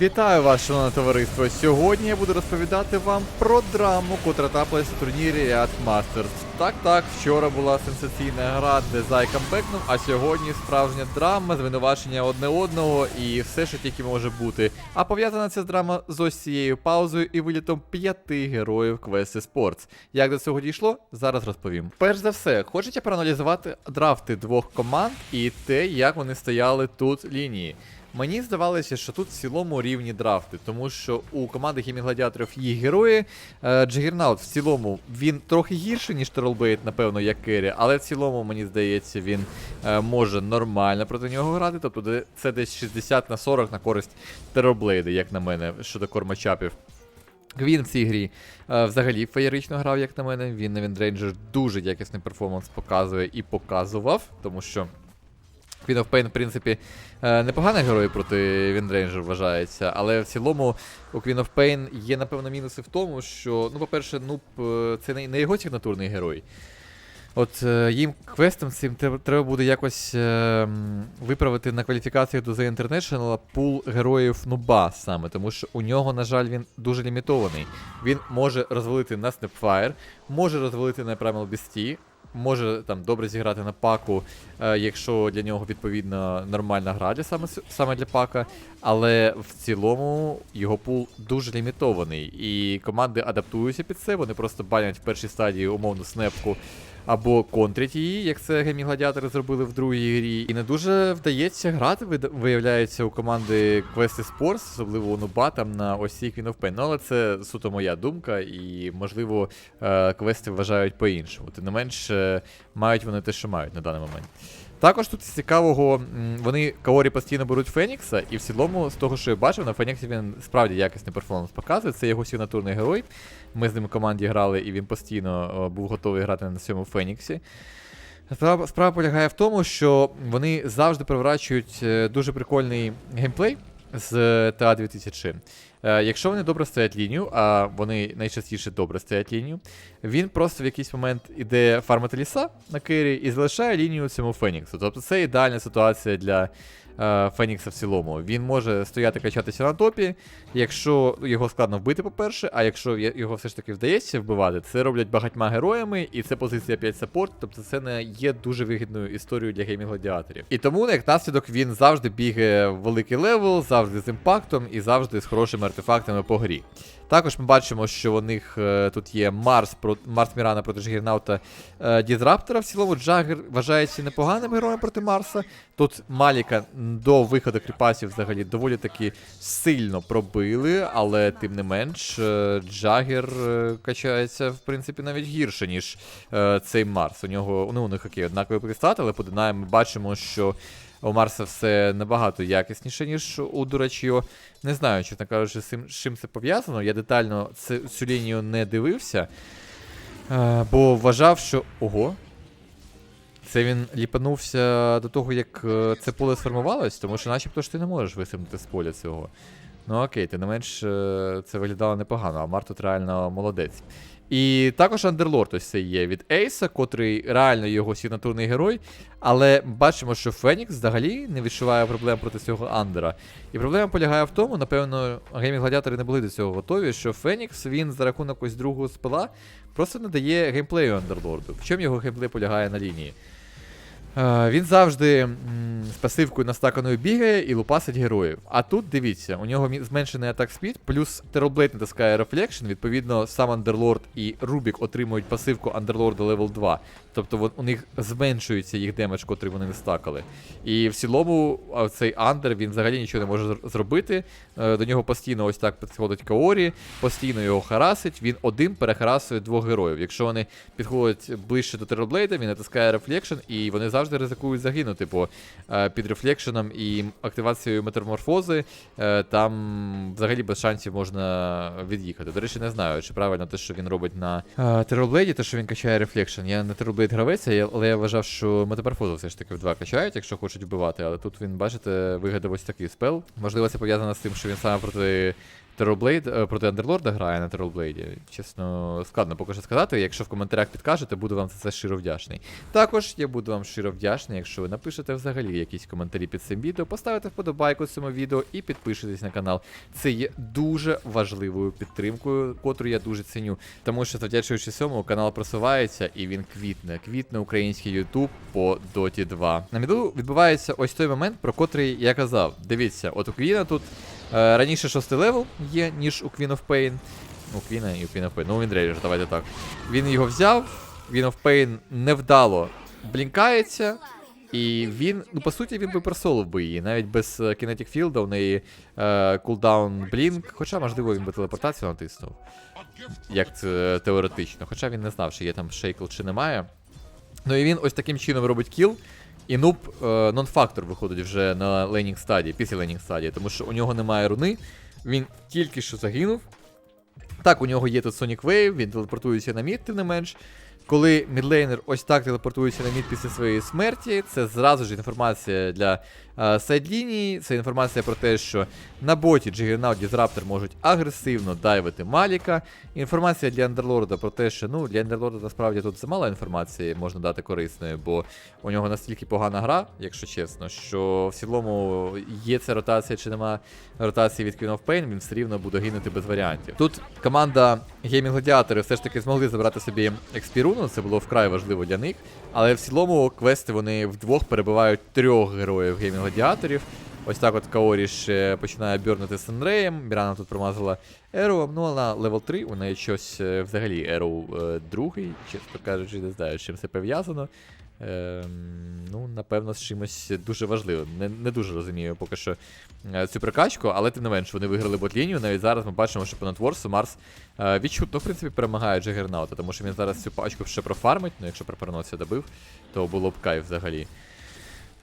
Вітаю вас, шановне товариство. Сьогодні я буду розповідати вам про драму, котра трапилась у турнірі Riot Masters. Так, так, вчора була сенсаційна гра, де Зайка бекнув, а сьогодні справжня драма, звинувачення одне одного і все, що тільки може бути. А пов'язана ця драма з ось цією паузою і вилітом п'яти героїв Квести Sports. Як до цього дійшло, зараз розповім. Перш за все, хочете проаналізувати драфти двох команд і те, як вони стояли тут лінії. Мені здавалося, що тут в цілому рівні драфти, тому що у команди хімігладіаторів є герої. Е, Джагернаут в цілому він трохи гірший, ніж Тролбейт, напевно, як Керрі, але в цілому, мені здається, він е, може нормально проти нього грати. Тобто це десь 60 на 40 на користь Терорблейда, як на мене, щодо кормачапів. Він в цій грі е, взагалі феєрично грав, як на мене. Він на Віндрейнджер дуже якісний перформанс показує і показував, тому що Queen of Pain, в принципі, е, непоганий герой проти Віндрейнджер вважається, але в цілому у Queen of Pain є, напевно, мінуси в тому, що, ну, по-перше, нуб е, це не, його сигнатурний герой. От е, їм квестом цим треба, буде якось виправити на кваліфікацію до The International пул героїв нуба саме, тому що у нього, на жаль, він дуже лімітований. Він може розвалити на Snapfire, може розвалити на Primal Beastie, може там добре зіграти на паку, е, якщо для нього відповідно нормальна гра для саме, саме для пака. Але в цілому його пул дуже лімітований. І команди адаптуються під це, вони просто банять в першій стадії умовну снепку або контрять її, як це гемі гладіатори зробили в другій грі. І не дуже вдається грати, виявляється, у команди Quest Sports, особливо у Нуба, там на осі Queen of Pain. Ну, але це суто моя думка, і можливо е, квести вважають по-іншому. Тим не менш, мають вони те, що мають на даний момент. Також тут цікавого, вони Каорі постійно беруть Фенікса, і в цілому, з того, що я бачив, на Феніксі він справді якісний перформанс показує. Це його сигнатурний герой. Ми з ним в команді грали, і він постійно був готовий грати на цьому Феніксі. Справа, справа полягає в тому, що вони завжди приворачують е, дуже прикольний геймплей з TA 2000. Е, Якщо вони добре стоять лінію, а вони найчастіше добре стоять лінію, він просто в якийсь момент іде фармати ліса на кері і залишає лінію цьому Феніксу. Тобто це ідеальна ситуація для е, Фенікса в цілому. Він може стояти качатися на топі, якщо його складно вбити, по-перше, а якщо його все ж таки вдається вбивати, це роблять багатьма героями, і це позиція 5 саппорт, тобто це не є дуже вигідною історією для геймінг гладіаторів. І тому, як наслідок, він завжди бігає в великий левел, завжди з імпактом і завжди з хорошими артефактами по грі. Також ми бачимо, що у них е, тут є Марс про Марс Мірана проти Джагернаута е, Дізраптора. В цілому Джагер вважається непоганим героєм проти Марса. Тут Маліка до виходу кріпасів взагалі доволі таки сильно пробили, але тим не менш е, Джагер е, качається в принципі навіть гірше, ніж е, цей Марс. У нього ну у них окей, однакові престати, але по Динаю ми бачимо, що у Марса все набагато якісніше, ніж у Дурачіо. Не знаю, чесно кажучи, з чим це пов'язано. Я детально цю лінію не дивився, бо вважав, що. Ого. Це він ліпанувся до того, як е, це поле сформувалось, тому що начебто ж ти не можеш висунути з поля цього. Ну окей, тим не менш, е, це виглядало непогано, а Мар тут реально молодець. І також Андерлорд ось це є від Ейса, котрий реально його сигнатурний герой. Але бачимо, що Фенікс взагалі не відчуває проблем проти цього Андера. І проблема полягає в тому, напевно, геймінг гладіатори не були до цього готові, що Фенікс він за рахунок ось другого спила просто не дає геймплею Андерлорду. В чому його геймплей полягає на лінії? Е, Він завжди з пасивкою настаканою бігає і лупасить героїв. А тут дивіться, у нього зменшений атак спід, плюс Терроблейд натискає Reflection, відповідно, сам Андерлорд і Рубік отримують пасивку Андерлорда левел 2. Тобто у них зменшується їх демедж, котрий вони не стакали. І в цілому цей Андер він взагалі нічого не може зробити. Е, До нього постійно ось так підходить Каорі, постійно його харасить. Він один перехарасує двох героїв. Якщо вони підходять ближче до Терроблейда, він натискає рефлекшн, і вони завжди ризикують загинути, бо е, під рефлекшеном і активацією метаморфози е, там взагалі без шансів можна від'їхати. До речі, не знаю, чи правильно те, що він робить на е, Терроблейді, те, що він качає рефлекшн. Я не Терроблейд гравець, але я вважав, що метаморфозу все ж таки в два качають, якщо хочуть вбивати. Але тут він, бачите, вигадав ось такий спел. Можливо, це пов'язано з тим, що він саме проти Терорблейд е, проти Андерлорда грає на Терорблейді. Чесно, складно поки що сказати. Якщо в коментарях підкажете, буду вам за це щиро вдячний. Також я буду вам щиро вдячний, якщо ви напишете взагалі якісь коментарі під цим відео, поставите вподобайку цьому відео і підпишитесь на канал. Це є дуже важливою підтримкою, котру я дуже ціню. Тому що завдячуючи цьому, канал просувається і він квітне. Квітне український YouTube по Dota 2. На міду відбувається ось той момент, про котрий я казав. Дивіться, от у Квіна тут раніше шостий левел є, ніж у Queen of Pain. Ну, Квіна і у Queen of Pain. Ну, він рейдж, давайте так. Він його взяв, Queen of Pain невдало блінкається. І він, ну по суті, він би персолив би її, навіть без е, Kinetic Field у неї е, кулдаун блінк, хоча, можливо, він би телепортацію натиснув. Як це теоретично. Хоча він не знав, чи є там шейкл чи немає. Ну і він ось таким чином робить кіл. І нуб е, нон-фактор виходить вже на лейнінг стадії, після лейнінг стадії, тому що у нього немає руни, він тільки що загинув. Так, у нього є тут Sonic Wave, він телепортується на мід, тим не менш. Коли мідлейнер ось так телепортується на мід після своєї смерті, це зразу ж інформація для е, сайдлінії. Це інформація про те, що на боті Juggernaut Disruptor можуть агресивно дайвити Маліка. Інформація для Андерлорда про те, що ну для Андерлорда насправді тут замало інформації можна дати корисної, бо у нього настільки погана гра, якщо чесно, що в цілому є ця ротація чи нема ротації від Queen of Pain, він все рівно буде гинути без варіантів. Тут команда Gaming Gladiator все ж таки змогли забрати собі експіруну, це було вкрай важливо для них. Але в цілому квести вони вдвох перебивають трьох героїв геймінг-гладіаторів. Ось так от Каорі ще починає бьорнути з Енреєм. Мірана тут промазала Еру. Ну, вона левел 3, у неї щось е, взагалі Еро е, другий, чесно кажучи, не знаю, з чим це пов'язано. Ем, ну, напевно, з чимось дуже важливим. Не, не дуже розумію поки що е, цю прокачку, але тим не менш вони виграли ботлінію. Навіть зараз ми бачимо, що понад Ворсу Марс е, відчутно, в принципі, перемагає Джагернаута, тому що він зараз цю пачку ще профармить, ну якщо проперносся добив, то було б кайф взагалі.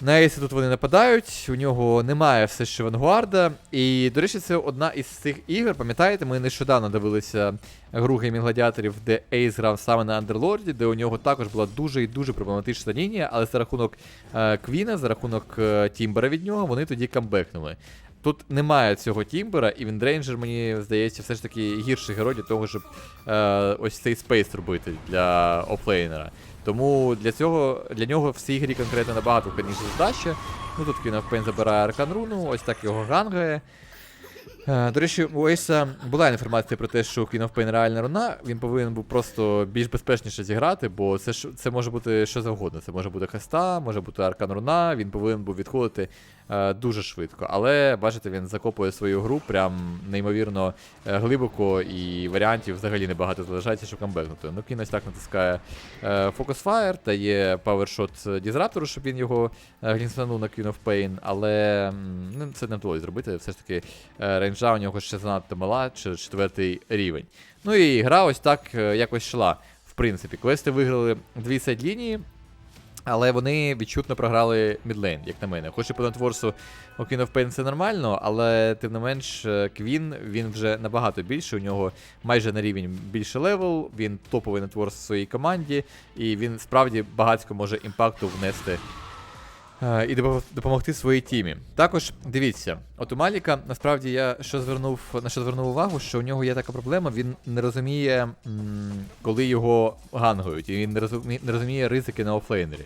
На Ейсі тут вони нападають, у нього немає все ще Вангуарда. І, до речі, це одна із цих ігор. Пам'ятаєте, ми нещодавно дивилися гру Геймінг Гладіаторів, де Ейс грав саме на Андерлорді, де у нього також була дуже і дуже проблематична лінія, але за рахунок е, Квіна, за рахунок е, Тімбера від нього, вони тоді камбекнули. Тут немає цього Тімбера, і Віндрейнджер, мені здається, все ж таки гірший герой для того, щоб е, ось цей спейс робити для офлейнера. Тому для цього для нього в цій грі конкретно набагато пеніше задача. Ну тут Pain забирає Аркан Руну, ось так його гангає. Е, До речі, у Ейса була інформація про те, що Queen of Pain реальна руна. Він повинен був просто більш безпечніше зіграти, бо це ж це може бути що завгодно. Це може бути Хеста, може бути Аркан Руна, він повинен був відходити дуже швидко. Але бачите, він закопує свою гру прям неймовірно е, глибоко, і варіантів взагалі небагато залишається, щоб камбекнути. Ну, Кін ось так натискає е, Focus Fire, та є Powershot Дізраптору, щоб він його е, глінстанув на Queen of Pain, але ну, це не вдалося зробити. Все ж таки е, рейнджа у нього ще занадто мала, чи четвертий рівень. Ну і гра ось так е, якось йшла. В принципі, квести виграли дві сайд-лінії, але вони відчутно програли мідлейн, як на мене. Хоч і по нетворсу of Pain це нормально, але тим не менш, е, Квін він вже набагато більше. У нього майже на рівень більше левел, він топовий нетворс в своїй команді, і він справді багатько може імпакту внести. Е, І допомогти своїй тімі. Також дивіться, от у Маліка насправді я що звернув на що звернув увагу, що у нього є така проблема, він не розуміє, коли його гангують, і він не розуміє, не розуміє ризики на офлейнері.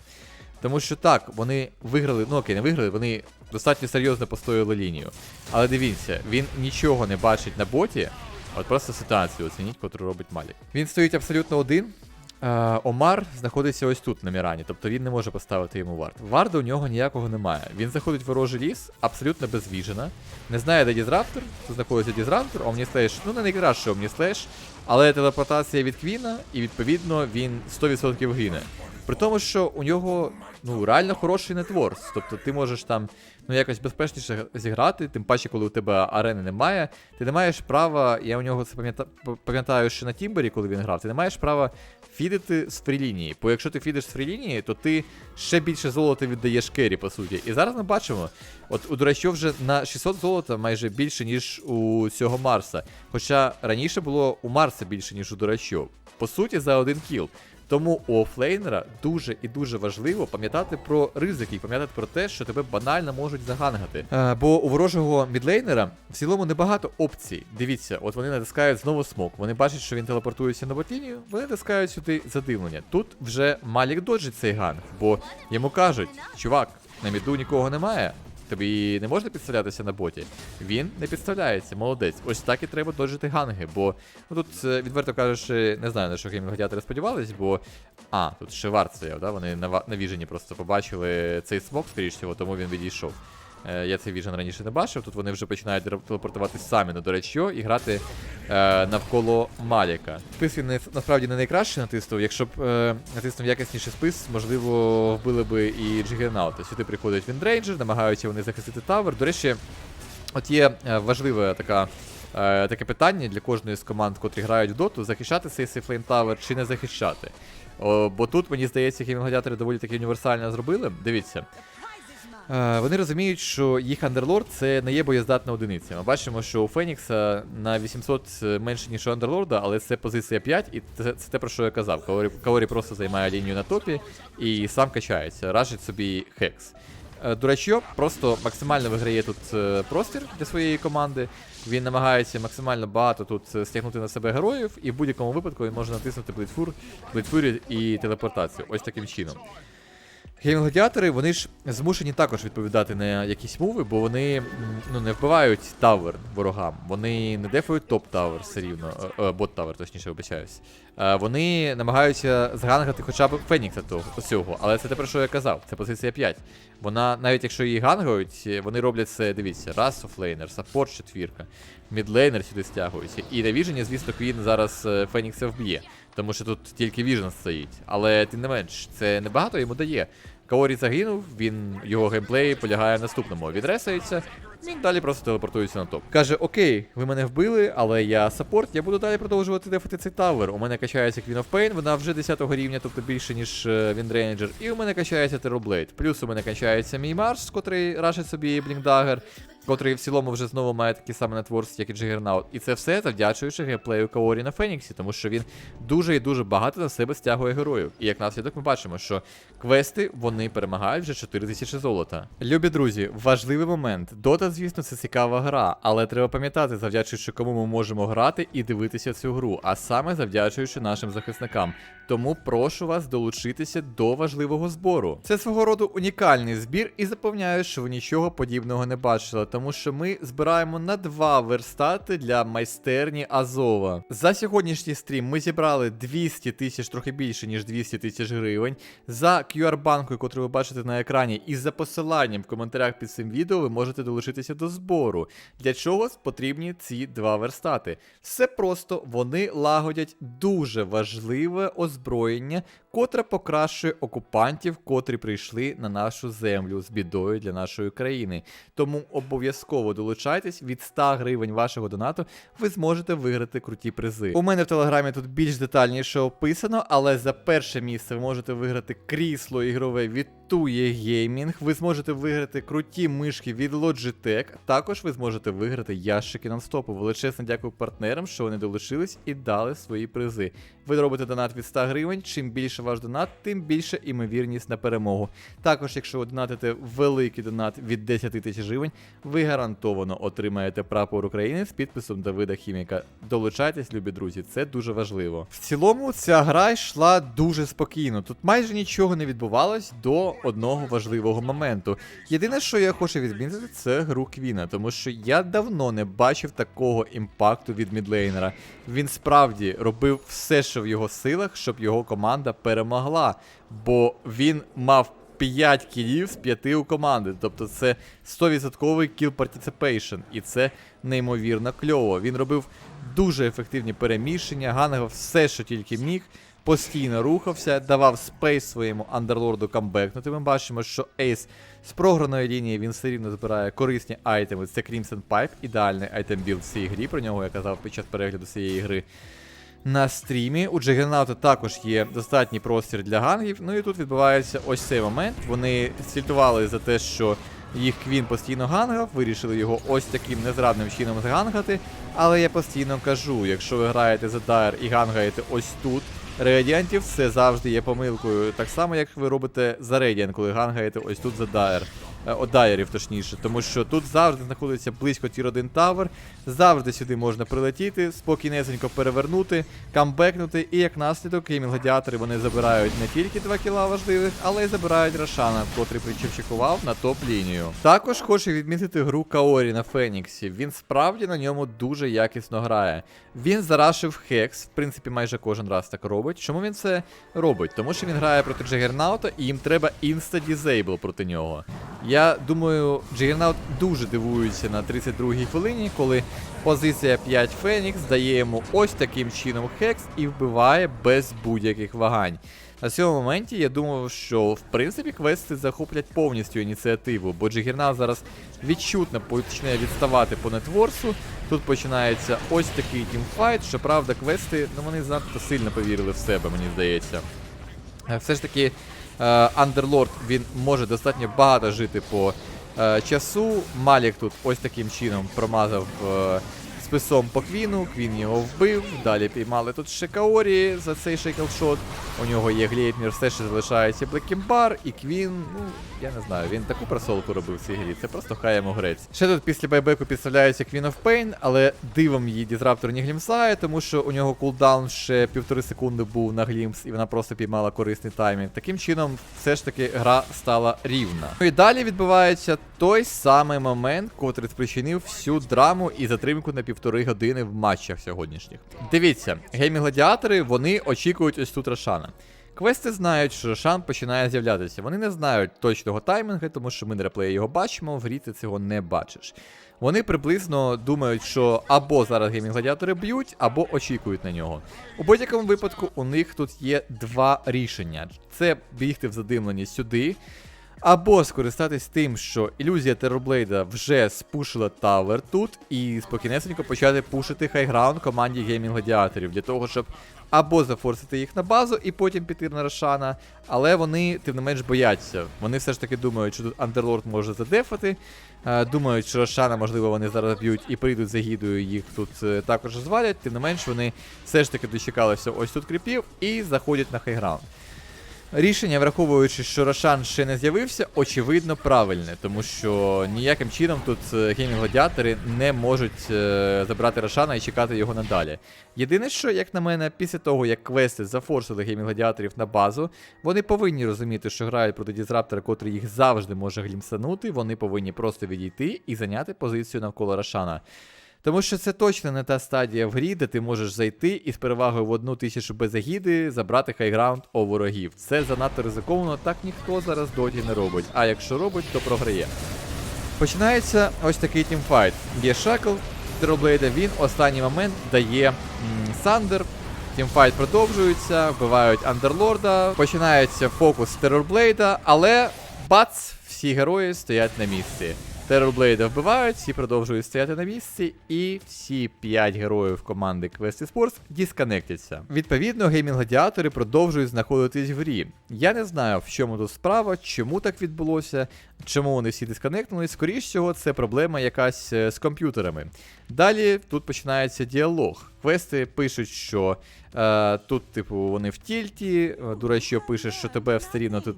Тому що так, вони виграли, ну окей, не виграли, вони достатньо серйозно постояли лінію. Але дивіться, він нічого не бачить на боті, от просто ситуацію оцініть, яку робить Малік. Він стоїть абсолютно один. Е, Омар знаходиться ось тут на Мірані, тобто він не може поставити йому вард. Варда у нього ніякого немає. Він заходить в ворожий ліс, абсолютно без віжена. Не знає, де Дізраптор, тут знаходиться Дізраптор, Омніслеш, ну не найкраще Омніслеш, але телепортація від Квіна, і відповідно він 100% гине. При тому, що у нього ну реально хороший нетворс. Тобто ти можеш там ну якось безпечніше зіграти, тим паче, коли у тебе арени немає. Ти не маєш права, я у нього це пам'ята- пам'ятаю ще на Тімбері, коли він грав, ти не маєш права фідити з фрілінії. Бо якщо ти фідиш з фрілінії, то ти ще більше золота віддаєш кері, по суті. І зараз ми бачимо, от у Дурачов вже на 600 золота майже більше, ніж у цього Марса. Хоча раніше було у Марса більше, ніж у Дурачов. По суті, за один кіл. Тому у офлейнера дуже і дуже важливо пам'ятати про ризики пам'ятати про те, що тебе банально можуть загангати. Е, бо у ворожого мідлейнера в цілому небагато опцій. Дивіться, от вони натискають знову смок. Вони бачать, що він телепортується на ботлінію, вони натискають сюди задивлення. Тут вже Малік доджить цей ганг, бо йому кажуть, чувак, на міду нікого немає. Тобі не можна підставлятися на боті. Він не підставляється, молодець. Ось так і треба доджити ганги, бо ну тут, е, відверто кажучи, не знаю, на що геймгладіатори сподівались, бо. А, тут ще варт стояв, да? Вони на, на віжені просто побачили цей смок, скоріш всього, тому він відійшов. Е, я цей віжен раніше не бачив, тут вони вже починають телепортуватись самі на доречо і грати е, навколо Маліка. Спис він насправді не найкраще натиснув. Якщо б е, натиснув якісніший спис, можливо, вбили би і Джигернаута. Сюди приходить Віндрейнджер, намагаються вони захистити тавер. До речі, от є е, важливе така. е, Таке питання для кожної з команд, котрі грають в доту, захищати цей Сейфлейм Тавер чи не захищати. О, бо тут, мені здається, геймгладіатори доволі таки універсально зробили. Дивіться, Вони розуміють, що їх андерлорд це не є боєздатна одиниця. Ми бачимо, що у Фенікса на 800 менше, ніж у андерлорда, але це позиція 5, і це, це те, про що я казав. Каорі, Каорі просто займає лінію на топі і сам качається, ражить собі хекс. Е, Дурачьо просто максимально виграє тут е, простір для своєї команди. Він намагається максимально багато тут е, стягнути на себе героїв, і в будь-якому випадку він може натиснути Блейдфур, Блейдфурі і телепортацію. Ось таким чином. Гейм-гладіатори, вони ж змушені також відповідати на якісь мови, бо вони ну, не вбивають тавер ворогам. Вони не дефають топ-тавер все рівно, е, е, бот-тавер, точніше, вибачаюсь. Е, Вони намагаються згангати хоча б Фенікса того, цього, але це те, про що я казав, це позиція 5. Вона, навіть якщо її гангають, вони роблять це, дивіться, раз офлейнер, саппорт четвірка, мідлейнер сюди стягується. І на віжені, звісно, Квін зараз Фенікса вб'є. Тому що тут тільки Віжен стоїть. Але тим не менш, це небагато йому дає. Каорі загинув, він його геймплей полягає в наступному. Він ресається, він далі просто телепортується на топ. Каже: Окей, ви мене вбили, але я саппорт, я буду далі продовжувати дефати цей тавер. У мене качається Queen of Pain, вона вже 10 рівня, тобто більше, ніж е, він Рейнджер. І у мене качається Terrorblade. Плюс у мене качається мій Марс, котрий рашить собі Блінкдагер, котрий в цілому вже знову має такі самі натворці, як і Джигернаут. І це все завдячуючи геймплею Каорі на Феніксі, тому що він дуже і дуже багато на себе стягує героїв. І як наслідок ми бачимо, що квести вони перемагають вже 4000 золота. Любі друзі, важливий момент. Дота, звісно, це цікава гра, але треба пам'ятати, завдячуючи кому ми можемо грати і дивитися цю гру, а саме завдячуючи нашим захисникам. Тому прошу вас долучитися до важливого збору. Це свого роду унікальний збір, і запевняю, що ви нічого подібного не бачили, тому що ми збираємо на два верстати для майстерні Азова. За сьогоднішній стрім ми зібрали 200 тисяч, трохи більше ніж 200 тисяч гривень. За QR-банкою, яку ви бачите на екрані, і за посиланням в коментарях під цим відео ви можете долучитися до збору. Для чого потрібні ці два верстати? Все просто вони лагодять дуже важливе озброєння, котре покращує окупантів, котрі прийшли на нашу землю з бідою для нашої країни. Тому обов'язково долучайтесь від 100 гривень вашого донату, ви зможете виграти круті призи. У мене в телеграмі тут більш детальніше описано, але за перше місце ви можете виграти крісло ігрове від Tuye Gaming, ви зможете виграти круті мишки від Logitech, також ви зможете виграти ящики нонстопу. Величезне дякую партнерам, що вони долучились і дали свої призи. Ви робите донат від 100 гривень. Чим більше ваш донат, тим більше імовірність на перемогу. Також, якщо ви донатите великий донат від 10 тисяч гривень, ви гарантовано отримаєте прапор України з підписом Давида Хіміка. Долучайтесь, любі друзі, це дуже важливо. В цілому ця гра йшла дуже спокійно. Тут майже нічого не відбувалось до одного важливого моменту. Єдине, що я хочу відмітити, це гру Квіна, тому що я давно не бачив такого імпакту від мідлейнера. Він справді робив все, що в його силах, щоб його команда перемогла, бо він мав 5 кілів з 5 у команди. Тобто це 100% кіл participation, і це неймовірно кльово. Він робив дуже ефективні переміщення, гангав все, що тільки міг. Постійно рухався, давав спейс своєму андерлорду камбекнути. Ми бачимо, що Ейс з програної лінії він все рівно збирає корисні айтеми. Це Crimson Pipe, ідеальний айтем білд в цій грі. Про нього я казав під час перегляду цієї гри на стрімі. У Джагернаута також є достатній простір для гангів. Ну і тут відбувається ось цей момент. Вони сільтували за те, що їх Квін постійно гангав, вирішили його ось таким незрадним чином згангати. Але я постійно кажу, якщо ви граєте за Дайр і гангаєте ось тут, реадіантів, це завжди є помилкою. Так само, як ви робите за Рейдіан, коли гангаєте ось тут за Дайер. Е, О, Дайерів, точніше, тому що тут завжди знаходиться близько тір 1 тавер, завжди сюди можна прилетіти, спокійнесенько перевернути, камбекнути, і як наслідок геймінг-гладіатори вони забирають не тільки 2 кіла важливих, але й забирають Рошана, котрий причепчикував на топ-лінію. Також хочу відмітити гру Каорі на Феніксі. Він справді на ньому дуже якісно грає. Він зарашив Хекс, в принципі, майже кожен раз так робить. Чому він це робить? Тому що він грає проти Джагернаута, і їм треба інста-дізейбл проти нього. Я думаю, Джагернаут дуже дивується на 32-й хвилині, коли позиція 5 Фенікс дає йому ось таким чином Хекс і вбиває без будь-яких вагань. На цьому моменті я думав, що в принципі квести захоплять повністю ініціативу, бо Джигернал зараз відчутно почне відставати по нетворсу. Тут починається ось такий тімфайт. Щоправда, квести ну вони занадто сильно повірили в себе, мені здається. Е, Все ж таки, Андерлорд він може достатньо багато жити по е, часу. Малік тут ось таким чином промазав е, списом по Квіну, Квін його вбив. Далі піймали тут ще Каорі за цей шейклшот. У нього є Глейпнір, все ще залишається Блекімбар, і Квін, ну, я не знаю, він таку просолку робив в цій грі. Це просто хай йому грець. Ще тут після байбеку підставляється Queen of Pain, але дивом її дізраптор не глімсає, тому що у нього кулдаун ще півтори секунди був на глімс, і вона просто піймала корисний таймінг. Таким чином, все ж таки гра стала рівна. Ну і далі відбувається той самий момент, котрий спричинив всю драму і затримку на півтори години в матчах сьогоднішніх. Дивіться, геймі-гладіатори вони очікують ось тут Рошана. Квести знають, що Рошан починає з'являтися. Вони не знають точного таймінгу, тому що ми на реплеї його бачимо, в грі ти цього не бачиш. Вони приблизно думають, що або зараз геймінг-гладіатори б'ють, або очікують на нього. У будь-якому випадку у них тут є два рішення: це бігти в задимлені сюди, або скористатись тим, що ілюзія Терорблейда вже спушила тавер тут, і спокійнесенько почати пушити хайграунд команді геймінг гладіаторів для того, щоб або зафорсити їх на базу і потім піти на Рошана, але вони, тим не менш, бояться. Вони все ж таки думають, що тут Андерлорд може задефати. е, Думають, що Рошана, можливо, вони зараз б'ють і прийдуть за гідою, їх тут е, також звалять. Тим не менш, вони все ж таки дочекалися ось тут кріпів і заходять на хайграунд. Рішення, враховуючи, що Рошан ще не з'явився, очевидно правильне, тому що ніяким чином тут геймінг-гладіатори не можуть е, забрати Рошана і чекати його надалі. Єдине, що, як на мене, після того, як квести зафорсили геймінг-гладіаторів на базу, вони повинні розуміти, що грають проти дізраптора, котрий їх завжди може глімсанути, вони повинні просто відійти і зайняти позицію навколо Рошана. Тому що це точно не та стадія в грі, де ти можеш зайти і з перевагою в одну тисячу без агіди забрати хайграунд у ворогів. Це занадто ризиковано, так ніхто зараз доті не робить. А якщо робить, то програє. Починається ось такий тімфайт. Є Шакл Тероблейда, він останній момент дає Сандер. Тімфайт продовжується, вбивають Андерлорда, починається фокус Терорблейда, але бац, всі герої стоять на місці. Терорблейда вбивають, всі продовжують стояти на місці, і всі 5 героїв команди Quest Sports дисконектяться. Відповідно, геймінг-гладіатори продовжують знаходитись в грі. Я не знаю, в чому тут справа, чому так відбулося, чому вони всі дисконектнулись. Скоріше всього, це проблема якась е, з комп'ютерами. Далі тут починається діалог. Квести пишуть, що е, тут, типу, вони в тільті. Е, Дурачо пише, що тебе все рівно тут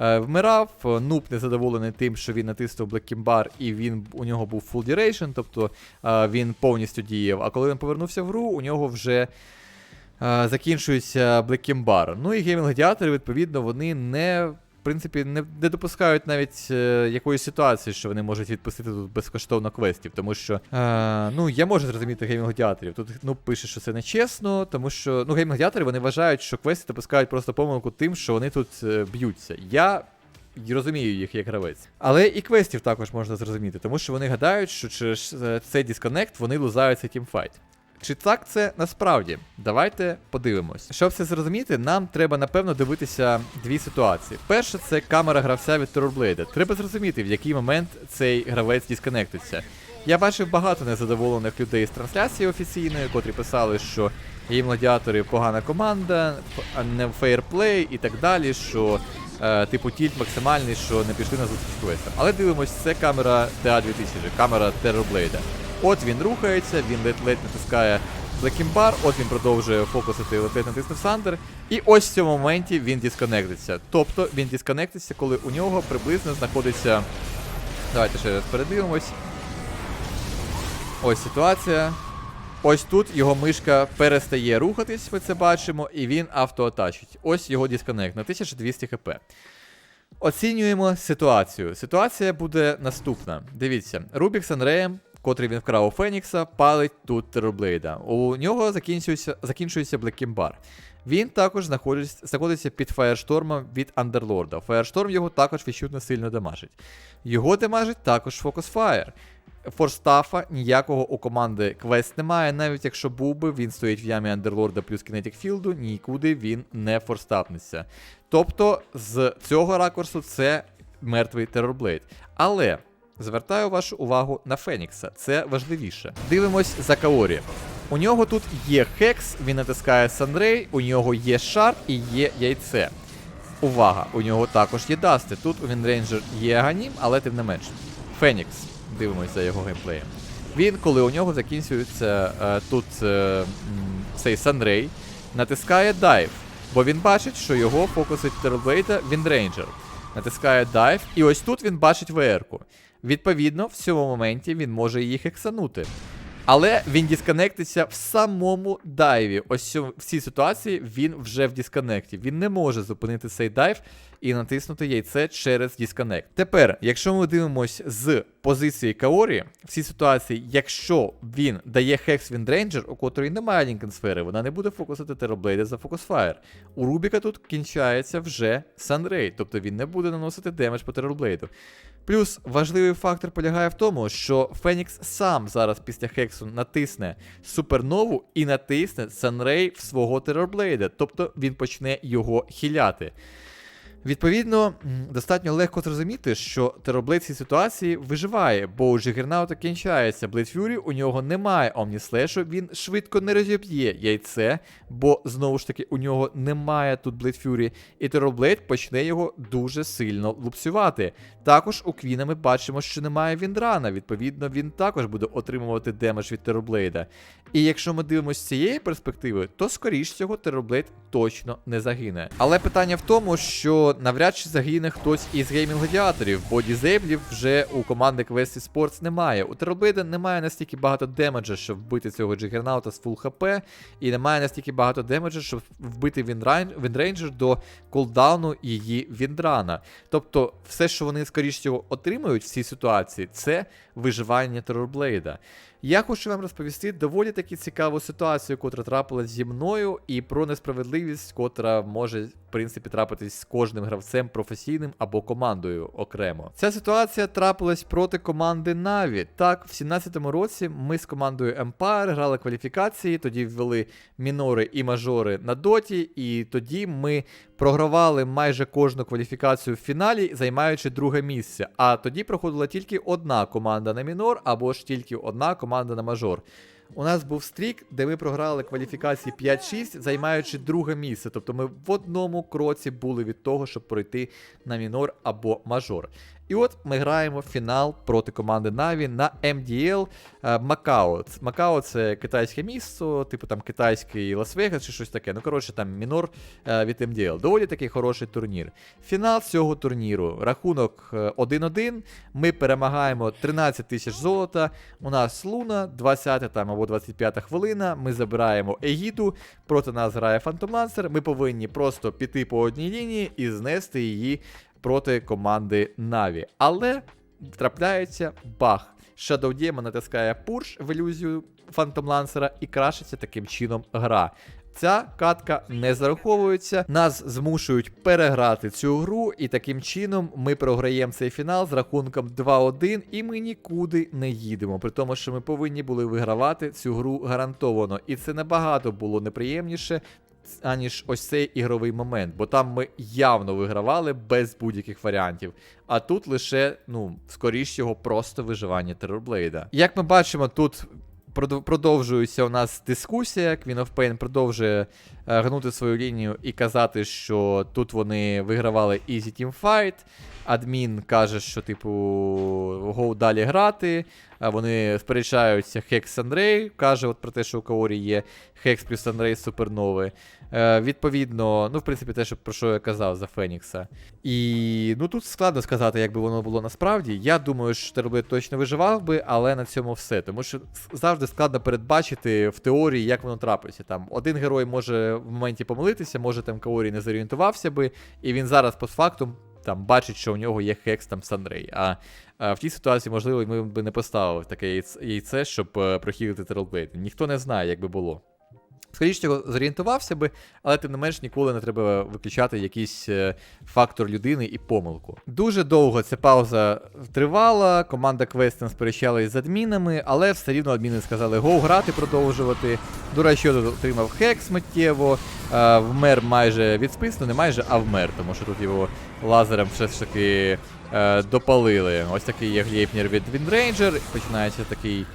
е, вмирав. Е, Нуб незадоволений тим, що він натиснув Black Bar і він у нього був full duration, тобто е, він повністю діяв. А коли він повернувся в гру, у нього вже. е, Закінчується Bar. Ну і геймінг-гладіатори, відповідно, вони не. В принципі, не, не допускають навіть е, якоїсь ситуації, що вони можуть відпустити тут безкоштовно квестів, тому що е, ну я можу зрозуміти геймінг-гладіаторів. Тут ну пише, що це нечесно, тому що ну геймінг-гладіатори вони вважають, що квести допускають просто помилку тим, що вони тут е, б'ються. Я розумію їх як гравець. Але і квестів також можна зрозуміти, тому що вони гадають, що через е, цей дисконект вони лузають цей тімфайт. Чи так це насправді? Давайте подивимось. Щоб це зрозуміти, нам треба напевно дивитися дві ситуації. Перше, це камера гравця від Терорблейда. Треба зрозуміти, в який момент цей гравець дисконектиться. Я бачив багато незадоволених людей з трансляції офіційної, котрі писали, що їм гладіатори погана команда, не фейрплей і так далі, що е, типу тільт максимальний, що не пішли на зустріч квестам. Але дивимось, це камера TA2000, камера Терорблейда. От він рухається, він ледь-ледь натискає Блекімбар, от він продовжує фокусити, летить натиснув Сандер. І ось в цьому моменті він дисконектиться. Тобто він дисконектиться, коли у нього приблизно знаходиться. Давайте ще раз передивимось. Ось ситуація. Ось тут його мишка перестає рухатись, ми це бачимо, і він автоатачить. Ось його дисконект на 1200 хп. Оцінюємо ситуацію. Ситуація буде наступна. Дивіться, Рубік з Анреєм, котрий він вкрав у Фенікса, палить тут Терорблейда. У нього закінчується, закінчується Блекімбар. Він також знаходиться, під фаєрштормом від Андерлорда. Фаєршторм його також відчутно сильно дамажить. Його дамажить також Фокус Fire. Форстафа ніякого у команди квест немає, навіть якщо був би, він стоїть в ямі Андерлорда плюс Kinetic Філду, нікуди він не форстапнеться. Тобто, з цього ракурсу це мертвий Терорблейд. Але звертаю вашу увагу на Фенікса, це важливіше. Дивимось за Каорі. У нього тут є Хекс, він натискає Санрей, у нього є шар і є яйце. Увага, у нього також є Дасти. Тут у Вінрейнджер є Аганім, але тим не менш. Фенікс. Дивимось за його геймплеєм. Він, коли у нього закінчується е, тут е, цей Санрей, натискає дайв, бо він бачить, що його фокусить Терблейда Вінрейнджер. Натискає дайв, і ось тут він бачить ВР-ку. Відповідно, в цьому моменті він може їх ексанути. Але він дисконектиться в самому дайві. Ось в цій ситуації він вже в дисконекті. Він не може зупинити цей дайв і натиснути яйце через дисконект. Тепер, якщо ми дивимося з позиції Каорі, в цій ситуації, якщо він дає Хекс Віндрейнджер, у котрої немає Лінкен сфери, вона не буде фокусити Терроблейда за Фокусфайр. У Рубіка тут кінчається вже Санрей, тобто він не буде наносити демедж по Терроблейду. Плюс важливий фактор полягає в тому, що Фенікс сам зараз після Хексу натисне супернову і натисне Санрей в свого Терорблейда, тобто він почне його хіляти. Відповідно, достатньо легко зрозуміти, що Терорблейд в цій ситуації виживає, бо у Джигернаута кінчається Блейд у нього немає Омніслешу, він швидко не розіб'є яйце, бо знову ж таки у нього немає тут Блейд і Терорблейд почне його дуже сильно лупсювати. Також у Квіна ми бачимо, що немає Віндрана, відповідно, він також буде отримувати демедж від Терорблейда. І якщо ми дивимося з цієї перспективи, то скоріш всього Терорблейд точно не загине. Але питання в тому, що навряд чи загине хтось із геймінг-гладіаторів, бо дізейблів вже у команди Quest Sports немає. У Терорблейда немає настільки багато демеджа, щоб вбити цього Джигернаута з фул хп, і немає настільки багато демеджа, щоб вбити Вінрейнджер до кулдауну її Віндрана. Тобто, все, що вони скоріш всього отримують в цій ситуації, це виживання Терорблейда. Я хочу вам розповісти доволі таки цікаву ситуацію, котра трапилась зі мною, і про несправедливість, котра може, в принципі, трапитись з кожним гравцем професійним або командою окремо. Ця ситуація трапилась проти команди Na'Vi. Так, в 17-му році ми з командою Empire грали кваліфікації, тоді ввели мінори і мажори на доті, і тоді ми програвали майже кожну кваліфікацію в фіналі, займаючи друге місце. А тоді проходила тільки одна команда на мінор, або ж тільки одна команда на мажор. У нас був стрік, де ми програли кваліфікації 5-6, займаючи друге місце. Тобто ми в одному кроці були від того, щоб пройти на мінор або мажор. І от ми граємо фінал проти команди Na'Vi на MDL е, Макао. Макао це китайське місто, типу там китайський Лас-Вегас чи щось таке. Ну, коротше, там мінор е, від MDL. Доволі такий хороший турнір. Фінал цього турніру. Рахунок е, 1-1. Ми перемагаємо 13 тисяч золота. У нас Луна, 20 там або 25 хвилина. Ми забираємо Егіду. Проти нас грає Фантомансер. Ми повинні просто піти по одній лінії і знести її проти команди Na'Vi. Але трапляється баг. Shadow Demon натискає пурш в ілюзію Phantom Lancer і крашиться таким чином гра. Ця катка не зараховується. Нас змушують переграти цю гру, і таким чином ми програємо цей фінал з рахунком 2-1, і ми нікуди не їдемо. При тому, що ми повинні були вигравати цю гру гарантовано. І це набагато було неприємніше, аніж ось цей ігровий момент, бо там ми явно вигравали без будь-яких варіантів. А тут лише, ну, скоріш всього, просто виживання Терорблейда. Як ми бачимо, тут продовжується у нас дискусія. Queen of Pain продовжує е, гнути свою лінію і казати, що тут вони вигравали Easy Team Fight. Адмін каже, що, типу, го далі грати. Вони сперечаються Хекс Андрей, каже от про те, що у Каорі є Хекс плюс Андрей супернови. Е, відповідно, ну, в принципі, те, що, про що я казав за Фенікса. І ну тут складно сказати, як би воно було насправді. Я думаю, що Терблейд точно виживав би, але на цьому все. Тому що завжди складно передбачити в теорії, як воно трапиться. Там один герой може в моменті помилитися, може там Каорі не зорієнтувався би, і він зараз постфактум там бачить, що у нього є хекс там Сандрей. А, а в тій ситуації, можливо, ми б не поставили таке яйце, щоб е, прохилити Терблейд. Ніхто не знає, як би було. Скоріше всього, зорієнтувався би, але тим не менш ніколи не треба виключати якийсь е, фактор людини і помилку. Дуже довго ця пауза тривала, команда Квестен сперечалась з адмінами, але все рівно адміни сказали го грати, продовжувати. Дурачо отримав хекс миттєво, е, вмер майже від спису, не майже, а вмер, тому що тут його лазером все ж таки е, допалили. Ось такий є глейпнер від Віндрейнджер, починається такий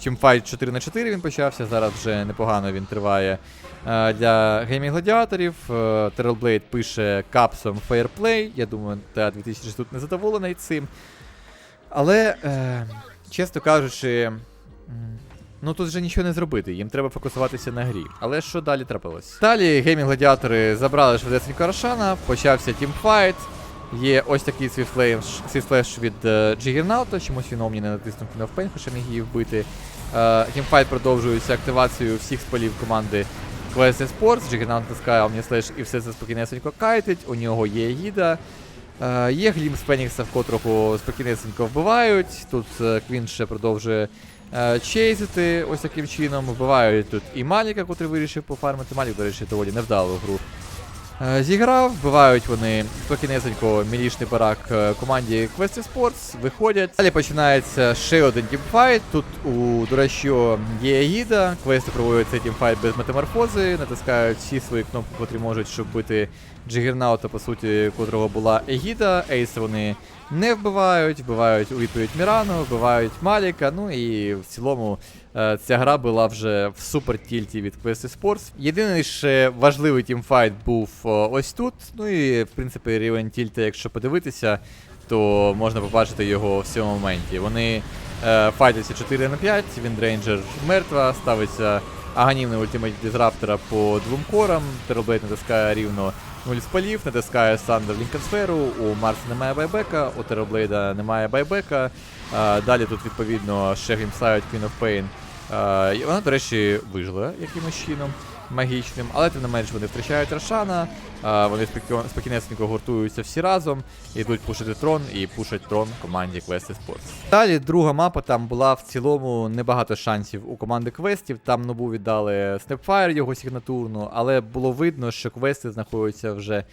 Чимфайт 4 на 4 він почався, зараз вже непогано він триває. Е, Для геймінг гладіаторів Terrelblade пише капсом Fairplay. Я думаю, та 2000 тут не задоволений цим. Але, е, чесно кажучи, ну тут вже нічого не зробити, їм треба фокусуватися на грі. Але що далі трапилось? Далі геймінг гладіатори забрали швидесенько Рошана, почався тімфайт. Є ось такий свіфлеш, свіфлеш від Джигернаута, чомусь він мені не натиснув кіно в пень, хоча міг її вбити. Е, Геймфайт продовжується активацією всіх спалів команди Quest Sports. Джигернаут натискає Omnislash і все це спокійнесенько кайтить. У нього є гіда. Е, є глім з Фенікса, в котрого спокійнесенько вбивають. Тут е, Квін ще продовжує чейзити ось таким чином. Вбивають тут і Маліка, котрий вирішив пофармити. Малік, до речі, доволі невдалу гру Зіграв, вбивають вони покінесенько мілішний барак е, команді Quest Sports, виходять. Далі починається ще один тімфайт. Тут у Дурашо є Егіда, квести проводять цей тімфайт без метаморфози, натискають всі свої кнопки, котрі можуть, щоб бити Джигернаута, по суті, котрого була Егіда. Ейса вони не вбивають, вбивають у відповідь Мірану, вбивають Маліка. Ну і в цілому е, ця гра була вже в супер тільті від Quest Sports. Єдиний ще важливий тімфайт був ось тут. Ну і в принципі рівень тільта, якщо подивитися, то можна побачити його в цьому моменті. Вони е, файтяться 4 на 5, Віндрейнджер мертва, ставиться аганімний ультимейт дизраптора по двом корам, Терблейд натискає рівно 0 спалів, натискає Сандер Лінкенсферу, у Марса немає байбека, у Тероблейда немає байбека. А, далі тут відповідно ще гімсають Queen of Pain. А, і вона, до речі, вижила якимось чином магічним, але тим не менш вони втрачають Рошана, вони спокій- спокійнесенько гуртуються всі разом, йдуть пушити трон і пушать трон команді Quest Sports. Далі друга мапа там була в цілому небагато шансів у команди квестів. Там нову віддали Snapfire його сигнатурну, але було видно, що квести знаходяться вже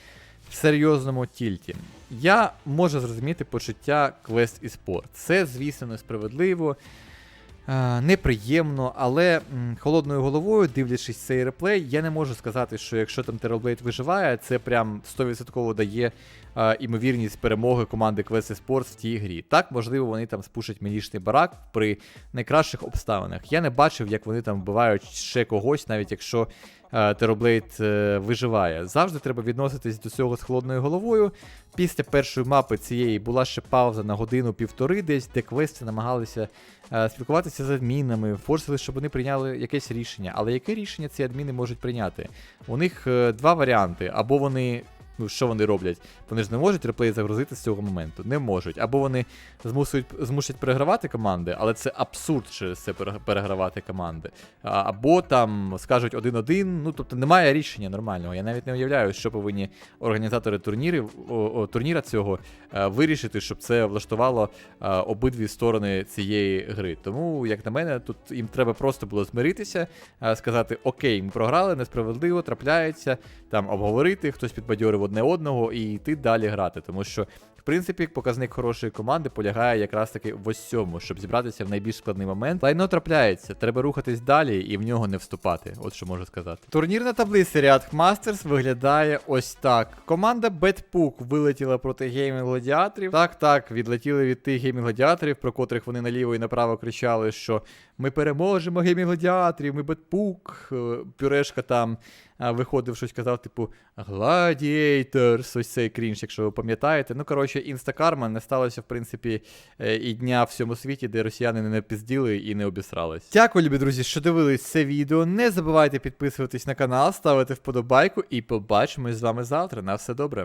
в серйозному тільті. Я можу зрозуміти почуття квест і спорт. Це, звісно, несправедливо. Е, Неприємно, але холодною головою, дивлячись цей реплей, я не можу сказати, що якщо там Terrorblade виживає, це прям 100% дає е, імовірність перемоги команди Quest Sports в тій грі. Так, можливо, вони там спушать мілішний барак при найкращих обставинах. Я не бачив, як вони там вбивають ще когось, навіть якщо е, Terrorblade е, виживає. Завжди треба відноситись до цього з холодною головою. Після першої мапи цієї була ще пауза на годину-півтори, десь, де квести намагалися е, спілкуватися з адмінами, форсили, щоб вони прийняли якесь рішення. Але яке рішення ці адміни можуть прийняти? У них два варіанти: або вони. Ну, що вони роблять? Вони ж не можуть реплей загрузити з цього моменту. Не можуть. Або вони змусують, змусять перегравати команди, але це абсурд через це перегравати команди. Або там скажуть один-один. Ну, тобто немає рішення нормального. Я навіть не уявляю, що повинні організатори турнірів, турніра цього е, вирішити, щоб це влаштувало е, обидві сторони цієї гри. Тому, як на мене, тут їм треба просто було змиритися, е, сказати: Окей, ми програли, несправедливо, трапляється, там обговорити, хтось підбадьорив одне одного і йти далі грати. Тому що, в принципі, показник хорошої команди полягає якраз таки в ось цьому, щоб зібратися в найбільш складний момент. Лайно трапляється, треба рухатись далі і в нього не вступати. От що можу сказати. Турнірна таблиця Ряд Masters виглядає ось так. Команда Betpook вилетіла проти геймінг гладіаторів. Так, так, відлетіли від тих геймінг гладіаторів, про котрих вони наліво і направо кричали, що ми переможемо геймінг гладіаторів, ми Betpook. Е, Пюрешка там виходив щось казав, типу Гладіейтерс, ось цей крінж, якщо ви пам'ятаєте. Ну, коротше, інстакарма не сталося, в принципі, е, і дня в всьому світі, де росіяни не пізділи і не обісрались. Дякую, любі друзі, що дивились це відео. Не забувайте підписуватись на канал, ставити вподобайку і побачимось з вами завтра. На все добре.